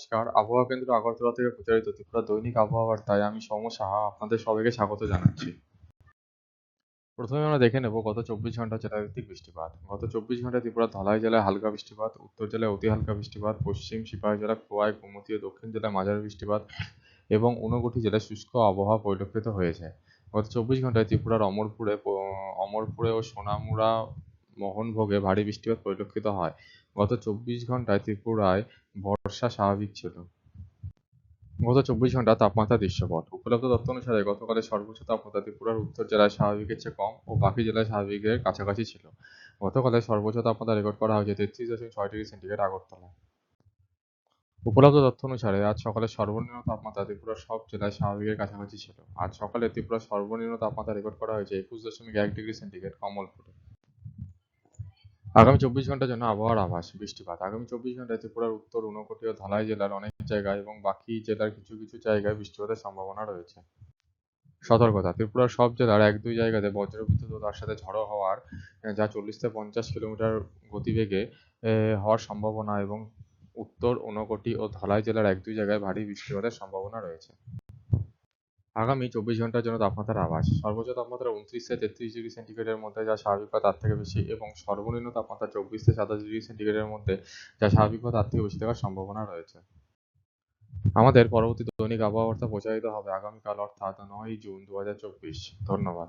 নমস্কার। আবহাওয়া কেন্দ্র আগরতলা থেকে প্রচারিত ত্রিপুরা দৈনিক আবহাওয়া বার্তায় আমি সৌম্য সাহা আপনাদের সবাইকে স্বাগত জানাচ্ছি। প্রথমে আমরা দেখে নেব গত চব্বিশ ঘণ্টা জেলাভিত্তিক বৃষ্টিপাত। গত চব্বিশ ঘন্টায় ত্রিপুরা ধলাই জেলায় হালকা বৃষ্টিপাত, উত্তর জেলায় অতি হালকা বৃষ্টিপাত, পশ্চিম সিপাহী জেলা খোয়াই, গোমতী ও দক্ষিণ জেলায় মাঝারি বৃষ্টিপাত এবং ঊনকোটি জেলায় শুষ্ক আবহাওয়া পরিলক্ষিত হয়েছে। গত চব্বিশ ঘন্টায় ত্রিপুরার অমরপুরে অমরপুরে ও সোনামুড়া মোহনভোগে ভারী বৃষ্টিপাত পরিলক্ষিত হয়। গত চব্বিশ ঘন্টায় ত্রিপুরায় বর্ষা স্বাভাবিক ছিল। গত চব্বিশ ঘণ্টা তাপমাত্রা দৃশ্যপট। উপলব্ধ তথ্য অনুসারে গতকালের সর্বোচ্চ তাপমাত্রা ত্রিপুরার উত্তর জেলায় স্বাভাবিকের চেয়ে কম ও বাকি জেলায় স্বাভাবিকের কাছাকাছি ছিল। গতকালের সর্বোচ্চ তাপমাত্রা রেকর্ড করা হয়েছে তেত্রিশ দশমিক ছয় ডিগ্রি সেন্টিগ্রেড আগরতলায়। উপলব্ধ তথ্য অনুসারে আজ সকালে সর্বনিম্ন তাপমাত্রা ত্রিপুরার সব জেলায় স্বাভাবিকের কাছাকাছি ছিল। আজ সকালে ত্রিপুরার সর্বনিম্ন তাপমাত্রা রেকর্ড করা হয়েছে একুশ দশমিক এক ডিগ্রি সেন্টিগ্রেড কমলপুরে। আগামী চব্বিশ ঘণ্টার জন্য আবহাওয়ার আভাস, বৃষ্টিপাত। আগামী চব্বিশ ঘন্টায় ত্রিপুরার উত্তর ঊনকোটি ও ধলাই জেলার অনেক জায়গায় এবং বাকি জেলার কিছু কিছু জায়গায় বৃষ্টিপাতের সম্ভাবনা রয়েছে। সতর্কতা, ত্রিপুরার সব জেলার এক, দুই জায়গাতে বজ্রবিদ্যুৎ ও তার সাথে ঝড়ো হওয়ার, যা চল্লিশ থেকে পঞ্চাশ কিলোমিটার গতিবেগে হওয়ার সম্ভাবনা এবং উত্তর ঊনকোটি ও ধলাই জেলার এক, দুই জায়গায় ভারী বৃষ্টিপাতের সম্ভাবনা রয়েছে। আগামী চব্বিশ ঘণ্টার জন্য তাপমাত্রার আভাস। সর্বোচ্চ তাপমাত্রা উনত্রিশ থেকে তেত্রিশ ডিগ্রি সেন্টিগ্রেডের মধ্যে, যা স্বাভাবিক বা তার থেকে বেশি, এবং সর্বনিম্ন তাপমাত্রা চব্বিশ থেকে সাতাশ ডিগ্রি সেন্টিগ্রেডের মধ্যে, যা স্বাভাবিক বা তার থেকে বেশি থাকার সম্ভাবনা রয়েছে। আমাদের পরবর্তী দৈনিক আবহাওয়া বার্তা প্রচারিত হবে আগামীকাল, অর্থাৎ নয় জুন দু হাজার চব্বিশ। ধন্যবাদ।